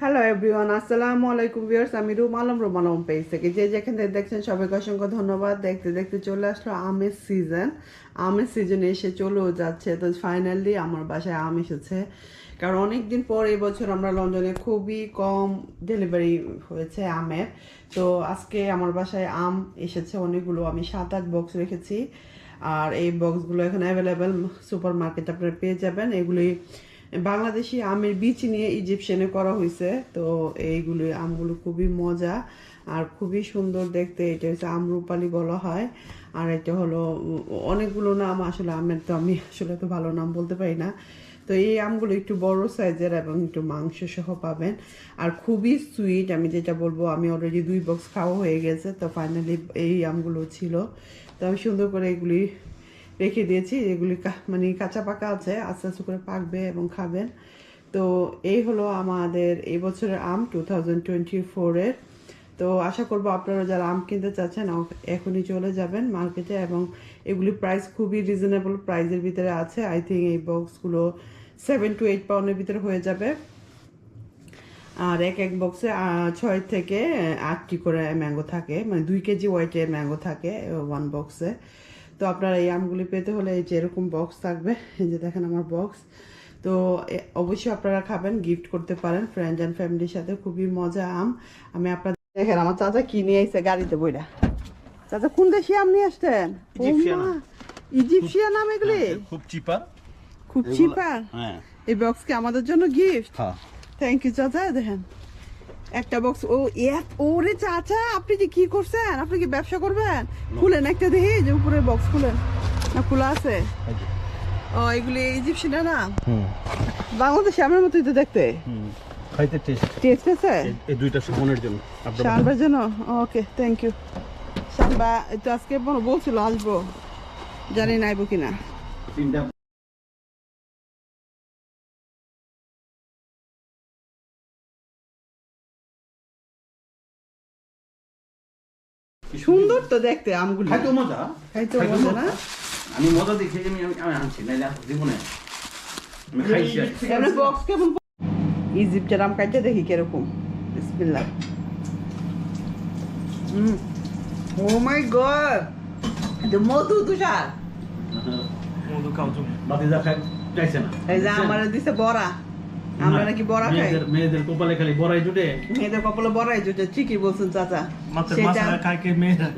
Hello everyone আসসালামু আলাইকুম viewers আমি room Alam room Alam page থেকে। যে যেখান দেখছেন, সবাইকে অসংখ্য ধন্যবাদ। দেখতে দেখতে চলে আসলো আমের সিজন আমের সিজন এসে চলেও যাচ্ছে। তো ফাইনালি আমার বাসায় আম এসেছে কারণ অনেক দিন পর এই বছর আমরা লন্ডনে খুবই কম ডেলিভারি হয়েছে আমের। তো আজকে আমার বাসায় আম এসেছে। অনেকগুলো আমি সাত, আট বক্স রেখেছি। আর এই বক্সগুলো এখানে অ্যাভেলেবেল সুপার মার্কেট আপনারা পেয়ে যাবেন। এগুলি বাংলাদেশি আমের বীজ নিয়ে ইজিপশিয়ানে করা হয়েছে। তো এইগুলো আমগুলো খুবই মজা আর খুবই সুন্দর দেখতে। এটা হচ্ছে আমরুপালি বলা হয়। আর এটা হলো, অনেকগুলো নাম আসলে আমের তো আমি আসলে তো ভালো নাম বলতে পারি না। তো এই আমগুলো একটু বড় সাইজের এবং একটু মাংস সহ পাবেন। আর খুবই সুইট আমি যেটা বলব, আমি অলরেডি দুই বক্স খাওয়া হয়ে গেছে। তো ফাইনালি এই আমগুলো ছিল। তো আমি সুন্দর করে এগুলি রেখে দিয়েছি, এগুলি মানে কাঁচা পাকা আছে, আস্তে আস্তে করে পাকবে এবং খাবেন। তো এই হলো আমাদের এই বছরের আম টু থাউজেন্ড টোয়েন্টি ফোরের তো আশা করব আপনারা যারা আম কিনতে চাচ্ছেন এখনই চলে যাবেন মার্কেটে এবং এগুলি প্রাইস খুবই রিজনেবল প্রাইসের ভিতরে আছে। আই থিঙ্ক এই বক্সগুলো সেভেন টু এইট পাউন্ডের ভিতরে হয়ে যাবে। আর এক এক বক্সে ছয় থেকে আটটি করে ম্যাঙ্গো থাকে মানে দুই কেজি ওয়াইটের ম্যাঙ্গো থাকে ওয়ান বক্সে তো আপনারা এই আমগুলি পেতে হলে এই যে এরকম বক্স থাকবে এই যে দেখেন আমার বক্স তো অবশ্যই আপনারা খাবেন গিফট করতে পারেন ফ্রেন্ড অ্যান্ড ফ্যামিলির সাথে খুবই মজা আম। আমি আপনাদের দেখেন আমার চাচা কি নিয়ে আইছে গাড়িতে বইরা। চাচা কোন দেশি আম নিয়ে আসতেন? ইজিপশিয়ান। আম। এগুলি? খুব চিপার খুব চিপার হ্যাঁ। এই বক্স কি আমাদের জন্য গিফট হ্যাঁ। থ্যাংক ইউ চাচা দেখেন। একটা বক্স ও এত ওরে চাচা আপনি যে কি করছেন? আপনি কি ব্যবসা করবেন? খুলেন একটা দেখি যে উপরে বক্স খুলেন। না খোলা আছে? ও এগুলি ইজিপশিয়ান না? বাংলাদেশে আমার মতোই তো দেখতে। হুম। খাইতে টেস্ট টেস্ট আছে? এই দুইটা সামনের জন্য। আপনার জন্য? ওকে থ্যাংক ইউ শানবা তো আজকে বলছিল আসব। জানি না আইবো কিনা। সুন্দর তো দেখতে আমগুলি। খাইতে মজা। খাইতে মজা না? আমি মজা দেখে আমি আমি আনছি না জীবনে আমি খাইছি। এমনি বক্স কেমন ইজিপ্টের আম কাটতে দেখি কীরকম। বিসমিল্লাহ। হুম ও মাই গড এটা মধু তুষার। মধু খাও তুমি বাতিজা খাই চাইছে না। এই যে আমার দিছে বড়া। আমরা নাকি বড়া খাই। মেয়েদের কপালে খালি বড়াই জুটে। মেয়েদের কপালে বড়াই যেটা ঠিকই বলছেন চাচা। মাছের সেটা খায় কে মেয়েরা?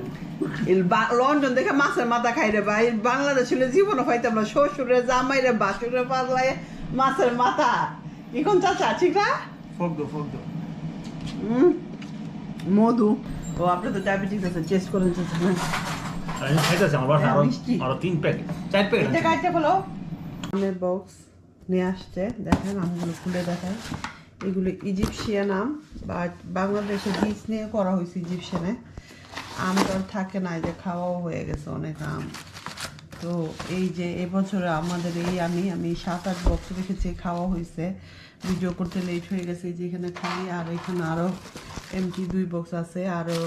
লন্ডন দেখে মাছের মাথা খাই রে ভাই। বাংলাদেশ হলে জীবনে পাইতাম না। শ্বশুরে জামাই রে বাসুরে পাল্লাই মাছের মাথা। এখন চাচা ঠিক না? ফক দো ফক দো হুম মধু। ও আপনি তো ডায়াবেটিস আছে টেস্ট করেন চাচা। আমি খাইতেছি আমার বাসা আরও আরও তিন প্যাকেট। চার এটা প্যাকেট কাটতে বলো। আমের বক্স নিয়ে আসছে। দেখেন, আমগুলো খুলে দেখেন এগুলো ইজিপশিয়ান আম, বাট বাংলাদেশে বীজ নিয়ে করা হয়েছে ইজিপশিয়ানে। আম তো থাকে না যে খাওয়াও হয়ে গেছে অনেক আম। তো এই যে এবছরে আমাদের এই আমি আমি সাত আট বক্স রেখেছি খাওয়া হয়েছে। ভিডিও করতে লেট হয়ে গেছে, এই যে এখানে খাই, আর এখানে আরও এমটি দুই বক্স আছে আরও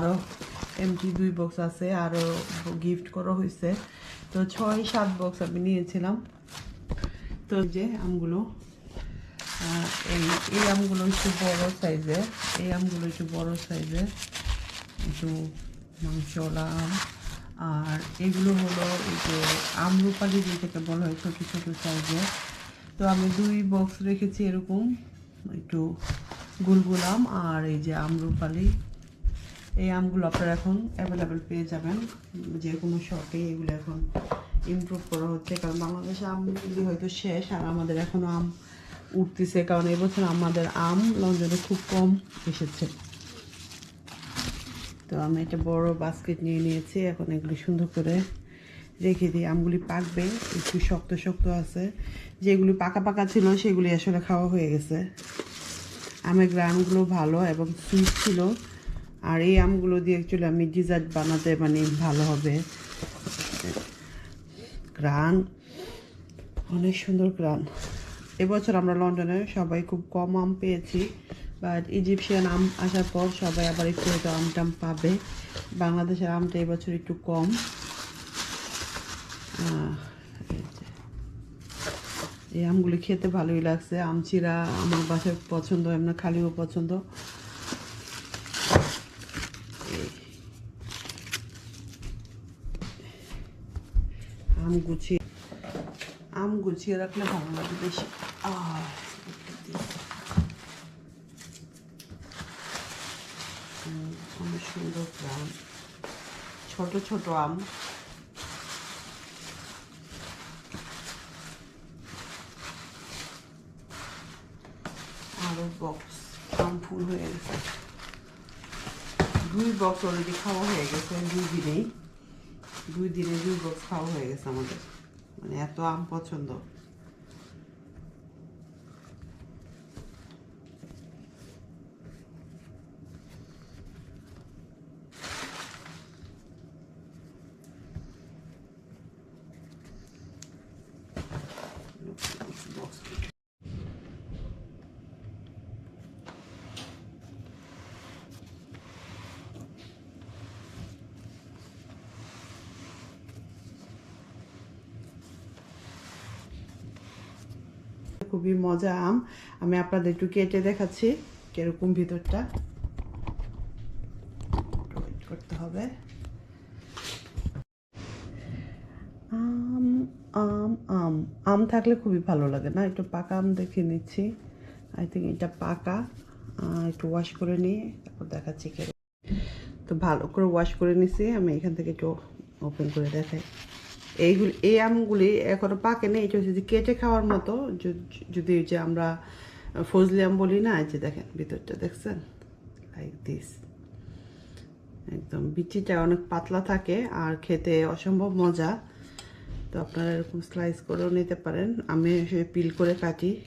আরও এমটি দুই বক্স আছে আরও গিফট করা হয়েছে। তো ছয়, সাত বক্স আমি নিয়েছিলাম। তো যে আমগুলো এই আমগুলো একটু বড় সাইজের, এই আমগুলো একটু বড় সাইজের, একটু মাংসলা আম, আর এগুলো হলো এই যে আমরুপালি যেটাকে বলা হয়, ছোটো ছোটো সাইজের। তো আমি দুই বক্স রেখেছি এরকম, একটু গুলগুল আম আর এই যে আমরুপালি এই আমগুলো আপনারা এখন অ্যাভেলেবেল পেয়ে যাবেন, যে কোনো শপে এগুলো এখন ইমপ্রুভ করা হচ্ছে, কারণ বাংলাদেশে আমগুলি হয়তো শেষ, আর আমাদের এখনও আম উঠতেছে, কারণ এবছর আমাদের আম লন্ডনে খুব কম এসেছে। তো আমি একটা বড় বাস্কেট নিয়ে নিয়েছি, এখন এগুলি সুন্দর করে রেখে দিই। আমগুলি পাকবে, একটু শক্ত শক্ত আছে। যেগুলি পাকা পাকা ছিল, সেগুলি আসলে খাওয়া হয়ে গেছে। আমের গ্রানগুলো ভালো এবং সুইট ছিল, আর এই আমগুলো দিয়ে অ্যাকচুয়ালি আমি ডিজার্ট বানাতে মানে ভালো হবে। গ্রান। অনেক সুন্দর গ্রান। এবছর আমরা লন্ডনে সবাই খুব কম আম পেয়েছি বাট ইজিপশিয়ান আম আসার পর সবাই আবার একটু হয়তো আম টাম পাবে। বাংলাদেশের আমটা এবছর একটু কম। এই আমগুলি খেতে ভালোই লাগছে। আম চিরা আমার বাসায় পছন্দ, এমনি খালিও পছন্দ। আম গুছিয়ে আম গুছিয়ে রাখলে ভালো লাগে বেশি। সুন্দর আম। ছোট ছোট আম। আরও বক্স আম ফুল হয়ে গেছে। দুই বক্স অলরেডি খাওয়া হয়ে গেছে, দুই দিনেই। দুই দিনে দুই বক্স খাওয়া হয়ে গেছে আমাদের। মানে এত আম পছন্দ বক্স খুবই মজা আম। আমি আপনাদের একটু কেটে দেখাচ্ছি কীরকম ভিতরটা। করতে হবে। আম আম আম। আম থাকলে খুবই ভালো লাগে না? একটু পাকা আম দেখে নিচ্ছি। আই থিঙ্ক এটা পাকা। একটু ওয়াশ করে নিয়ে তারপর দেখাচ্ছি কীরকম। তো ভালো করে ওয়াশ করে নিছি। আমি এখান থেকে একটু ওপেন করে দেখাই। এইগুলি, এই আমগুলি এখনও পাকে নেই। এটা হচ্ছে যে কেটে খাওয়ার মতো যদি- যে আমরা ফজলি আম বলি না যে দেখেন ভিতরটা দেখছেন? লাইক দিস একদম বিচিটা অনেক পাতলা থাকে আর খেতে অসম্ভব মজা। তো আপনারা এরকম স্লাইস করেও নিতে পারেন। আমি পিল করে কাটি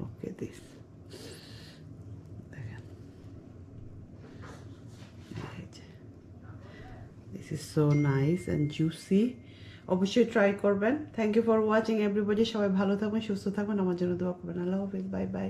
লোকে দিস দেখেন এই যে this is so nice and juicy অবশ্যই ট্রাই করবেন। Thank you for watching everybody সবাই ভালো থাকবেন সুস্থ থাকবেন আমার জন্য দোয়া করবেন। আল্লাহ হাফিজ। Bye bye